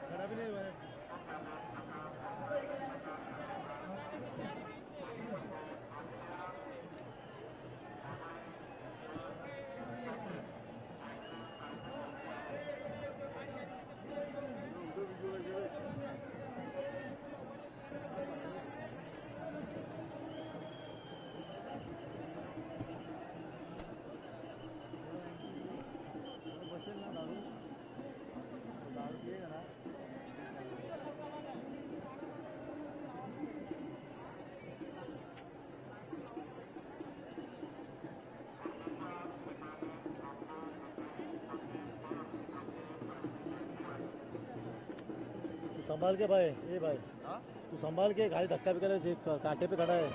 खड़ा भी संभाल के भाई ए भाई। तू संभाल के गाड़ी धक्का भी करे कांटे पे खड़ा है।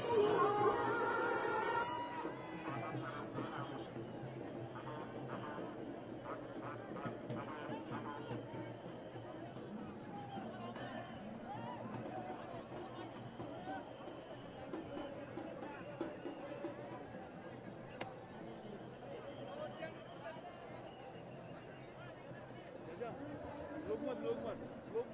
लोक मत लोक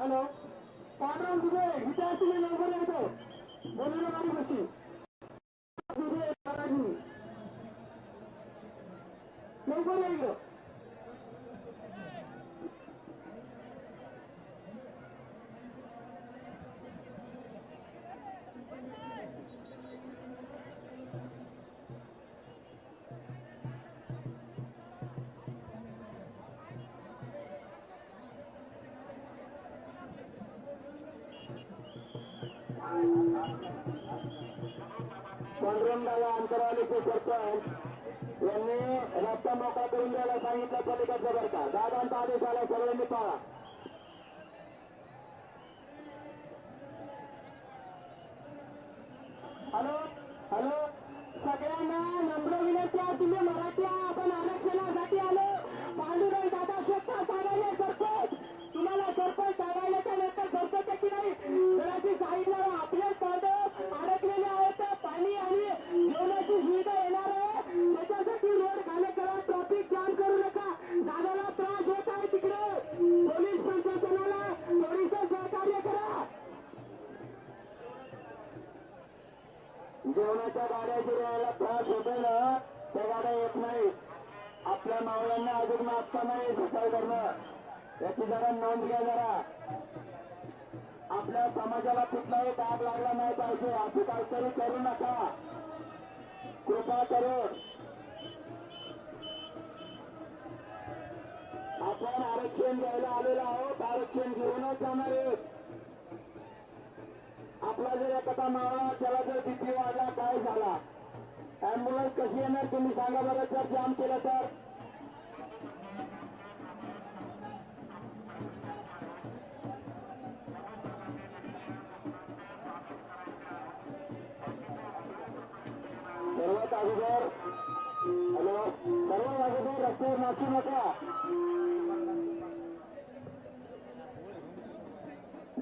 हॅलो पांडुरंग दुबे इथे तुम्ही लवकर येतो बोलून गाडी पांडुरंगाला अंतरावलीचे सरपंच. यांनी रस्ता मोकळा करून द्यायला सांगितलं पलीकडचं बरं का दादांचा आदेश आला सगळ्यांनी पाळा. हॅलो? हॅलो? सगळ्यांना नम्र विनंती आहे तुम्ही मराठी आपण आरक्षणासाठी आलो. पांडुरंग दादा स्वतः सांगायला सरपंच. तुम्हाला सरपंच सांगायला तर सरपंच की नाही? जराची साईड याची जरा नोंद घ्या जरा. आपल्या समाजाला कुठलाही दाब लागला नाही पाहिजे. असं काहीतरी करू नका. कृपा करून. आपण आरक्षण द्यायला आलेलो आहोत. आरक्षण घेऊनच जाणार आहेत आपला जर एखादा मावळा त्याला जर बीपी वाढला काय झाला? अँब्युलन्स कशी येणार? तुम्ही सांगा बरं. जर जाम केलं तर? रस्त्यावर नाचू नका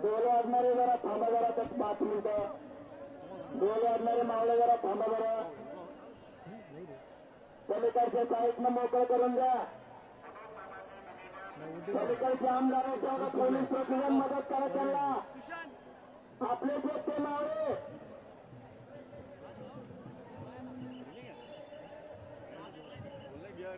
डोल वाजणारे जरा थांबा जरा तर पाच मिनिटं. डोल वाजणारे मावळे जरा थांबा बरं पलीकडच्या साईडनं मोकळं करून द्या. पलीकडचे आमदार पोलीस प्रशासन मदत करा त्यांना. आपले जे ते मावळे. बोलले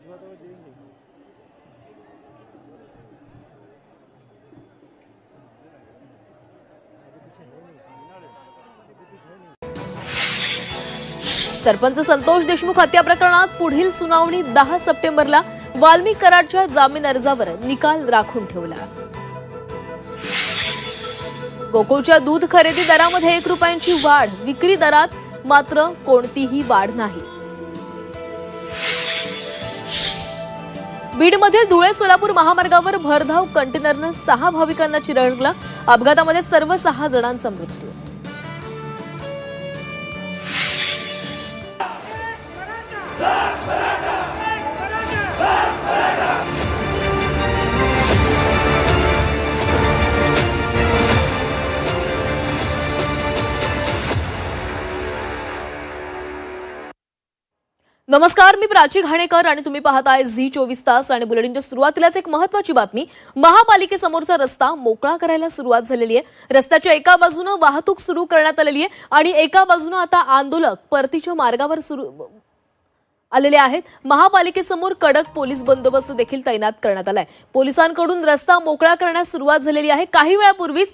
नहीं तो सरपंच संतोष देशमुख हत्या प्रकरणात पुढील सुनावणी दहा सप्टेंबरला वाल्मिक कराडच्या जामीन अर्जावर निकाल राखून ठेवला. गोकुळच्या दूध खरेदी दरामध्ये एक रुपयांची वाढ विक्री दरात मात्र कोणतीही वाढ नाही. बीडमधील धुळे सोलापूर महामार्गावर भरधाव कंटेनरनं सहा भाविकांना चिरडलं. अपघातामध्ये सर्व सहा जणांचा मृत्यू नमस्कार मी प्राची घाणेकर आणि तुम्ही पाहताय झी चोवीस तास आणि बुलेटिनच्या सुरुवातीलाच एक महत्वाची बातमी. महापालिकेसमोरचा रस्ता मोकळा करायला सुरुवात झालेली आहे. रस्त्याच्या एका बाजूनं वाहतूक सुरू करण्यात आलेली आहे आणि एका बाजूनं आता आंदोलक परतीच्या मार्गावर सुरू आलेले आहेत. महापालिकेसमोर कडक पोलीस बंदोबस्त देखील तैनात करण्यात आलाय. पोलिसांकडून रस्ता मोकळा करण्यास सुरुवात झालेली आहे. काही वेळापूर्वीच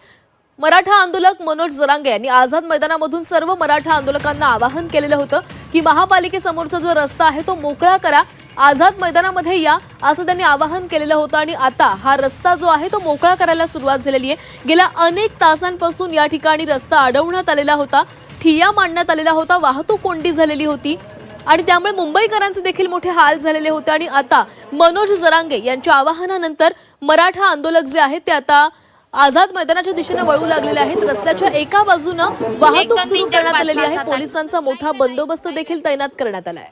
मराठा आंदोलक मनोज जरांगे यांनी आझाद मैदानामधून सर्व मराठा आंदोलकांना आवाहन केलेलं होतं की महापालिकेसमोरचा जो रस्ता आहे तो मोकळा करा आझाद मैदानामध्ये या असं त्यांनी आवाहन केलेलं होतं. आणि आता हा रस्ता जो आहे तो मोकळा करायला सुरुवात झालेली आहे. गेल्या अनेक तासांपासून या ठिकाणी रस्ता अडवण्यात आलेला होता ठिया मांडण्यात आलेला होता वाहतूक कोंडी झालेली होती आणि त्यामुळे मुंबईकरांचे देखील मोठे हाल झालेले होते. आणि आता मनोज जरांगे यांच्या आवाहनानंतर मराठा आंदोलक जे आहेत ते आता आझाद मैदानाच्या दिशेने वळू लागलेले आहेत. रस्त्याच्या एका बाजूनं वाहतूक सुरू करण्यात आलेली आहे. पोलिसांचा मोठा बंदोबस्त देखील तैनात करण्यात आलाय.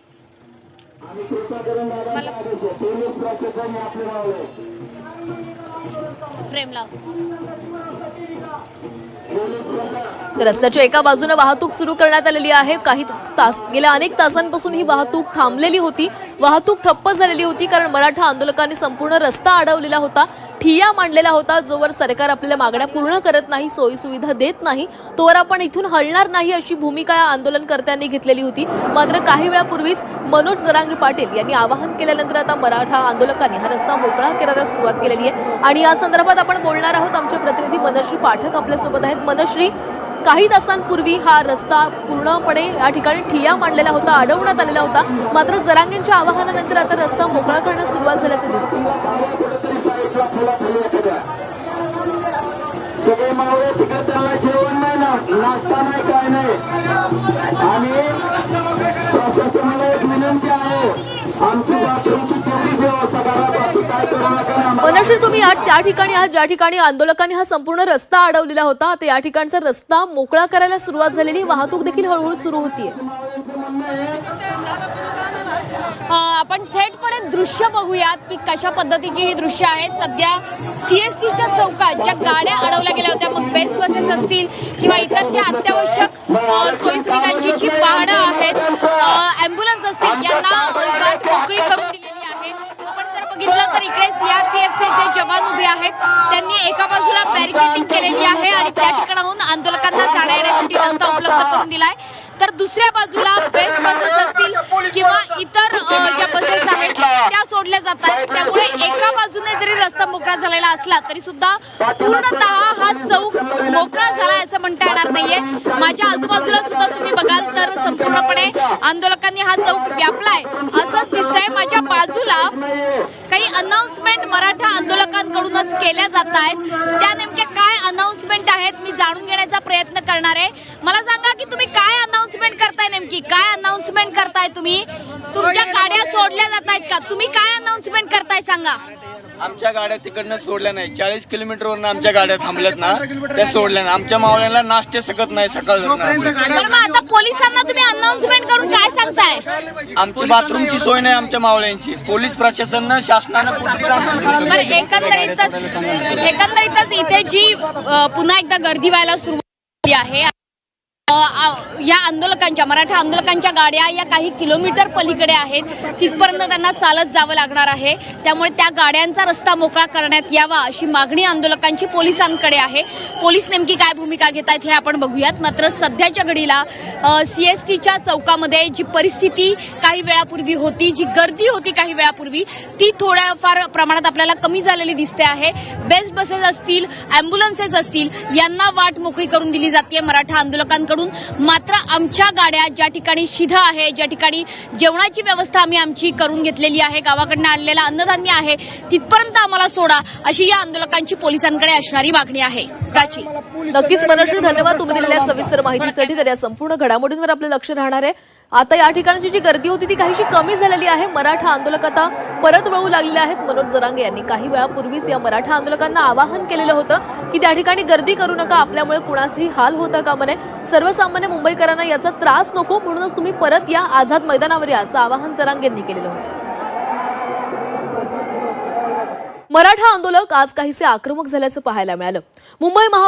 फ्रेम लाव रस्त्याच्या एका बाजूने वाहतूक सुरू करण्यात आलेली आहे. काही तास गेल्या अनेक तासांपासून ही वाहतूक थांबलेली होती. वाहतूक ठप्प झालेली होती कारण मराठा आंदोलकांनी संपूर्ण रस्ता अडवलेला होता. ठिया मांडलेला होता जोवर सरकार आपल्या मागण्या पूर्ण करत नाही सोयी सुविधा देत नाही तोवर आपण इथून हलणार नाही अशी भूमिका या आंदोलनकर्त्यांनी घेतलेली होती. मात्र काही वेळापूर्वीच मनोज जरांगे पाटील यांनी आवाहन केल्यानंतर आता मराठा आंदोलकांनी हा रस्ता मोकळा करायला सुरुवात केलेली आहे. आणि आणि या संदर्भात आपण बोलणार आहोत आमचे प्रतिनिधी मनश्री पाठक आपल्यासोबत आहेत. मनश्री काही तासांपूर्वी हा रस्ता पूर्णपणे या ठिकाणी ठिया मांडलेला होता अडवण्यात आलेला होता. मात्र जरांगेंच्या आवाहनानंतर आता रस्ता मोकळा करण्यास सुरुवात झाल्याचे दिसते. आमची मनश्री तुम्ही या त्या ठिकाणी आहात ज्या ठिकाणी आंदोलकांनी हा संपूर्ण रस्ता अडवलेला होता आता या ठिकाणचा रस्ता मोकळा करायला सुरुवात झालेली वाहतूक देखील हळूहळू सुरू होतीये. आपण थेटपणे दृश्य बघूयात की कशा पद्धतीची ही दृश्य आहेत सध्या सीएसटीच्या चौकात ज्या गाड्या अडवल्या गेल्या होत्या मग बेस्ट बसेस असतील किंवा इतर ज्या अत्यावश्यक अ, सोयीसुविधांची जी वाहनं आहेत अँब्युलन्स असतील यांना वाट मोकळी करून दिली बघितलं तर इकडे सीआरपीएफचे जे जवान उभे आहेत त्यांनी एका बाजूला बॅरिकेडिंग केलेली आहे आणि त्या ठिकाणाहून आंदोलकांना जाण्या येण्यासाठी रस्ता उपलब्ध करून दिलाय. तर दुसऱ्या बाजूला बेस्ट बसेस असतील किंवा इतर ज्या बसेस आहेत त्या सोडल्या जातात त्यामुळे एका बाजूने जरी रस्ता मोकळा झालेला असला तरी सुद्धा पूर्णतः हा चौक मोकळा झाला असं म्हणता येणार नाहीये. माझ्या आजूबाजूला सुद्धा तुम्ही बघाल तर संपूर्णपणे आंदोलकांनी हा चौक व्यापलाय. असंच दिसतंय. माझ्या बाजूला काही अनाउन्समेंट मराठा आंदोलकांकडूनच केल्या जात आहेत. त्या नेमक्या काय अनाउन्समेंट आहेत मी जाणून घेण्याचा प्रयत्न करणार आहे. मला सांगा की तुम्ही काय अनाउन्समेंट करताय नेमकी? काय अनाउन्समेंट करताय तुम्ही? तुमच्या गाड्या सोडल्या जात आहेत का? तुम्ही काय अनाउन्समेंट करताय सांगा. आमच्या गाड्या तिकडनं सोडल्या नाही. चाळीस किलोमीटरवरनं आमच्या गाड्या थांबल्यात ना त्या सोडल्या नाही. आमच्या मावळ्यांना नाश्ते सकत नाही सकाळ तर मग आता पोलिसांना तुम्ही अनाउन्समेंट करून काय सांगताय? आमची बाथरूमची सोय नाही आमच्या मावळ्यांची. पोलीस प्रशासनानं कुठली कामं बरं एकंदरीतच एकंदरीतच इथे जी पुन्हा एकदा गर्दी व्हायला सुरुवात झाली आहे. या आंदोलकांच्या मराठा आंदोलकांच्या गाड्या या काही किलोमीटर पलीकडे आहेत. तिथपर्यंत त्यांना चालत जावं लागणार आहे. त्यामुळे त्या गाड्यांचा रस्ता मोकळा करण्यात यावा अशी मागणी आंदोलकांची पोलिसांकडे आहे. पोलीस नेमकी काय भूमिका घेत आहेत हे आपण बघूयात. मात्र सध्याच्या घडीला सी एस टीच्या चौकामध्ये जी परिस्थिती काही वेळापूर्वी होती जी गर्दी होती काही वेळापूर्वी ती थोड्याफार प्रमाणात आपल्याला कमी झालेली दिसते आहे. बेस्ट बसेस असतील अँब्युलन्सेस असतील यांना वाट मोकळी करून दिली जाते मराठा आंदोलकांकडून. मात्र आमच्या गाड्या ज्या ठिकाणी शिधा आहे ज्या ठिकाणी जेवणाची व्यवस्था आम्ही आमची करून घेतलेली आहे गावाकडनं आणलेलं अन्नधान्य आहे तिथपर्यंत आम्हाला सोडा अशी या आंदोलकांची पोलिसांकडे असणारी मागणी आहे. प्राची. नक्कीच मनश्री धन्यवाद तुम्ही दिलेल्या सविस्तर माहितीसाठी. तर या संपूर्ण घडामोडींवर आपलं लक्ष राहणार आहे. आता या ठिकाणची जी गर्दी होती ती काहीशी कमी झालेली आहे. मराठा आंदोलक आता परत वळू लागलेले आहेत. मनोज जरांगे यांनी काही वेळापूर्वीच या मराठा आंदोलकांना आवाहन केलेलं होतं की त्या ठिकाणी गर्दी करू नका आपल्यामुळे कुणाचंही हाल होता का म्हणे? सर्वसामान्य मुंबईकरांना याचा त्रास नको म्हणूनच तुम्ही परत या आझाद मैदानावर या असं आवाहन जरांगेंनी केलेलं होतं. मराठा आंदोलक आज काहीसे आक्रमक झाल्याचं पाहायला मिळालं. मुंबई महा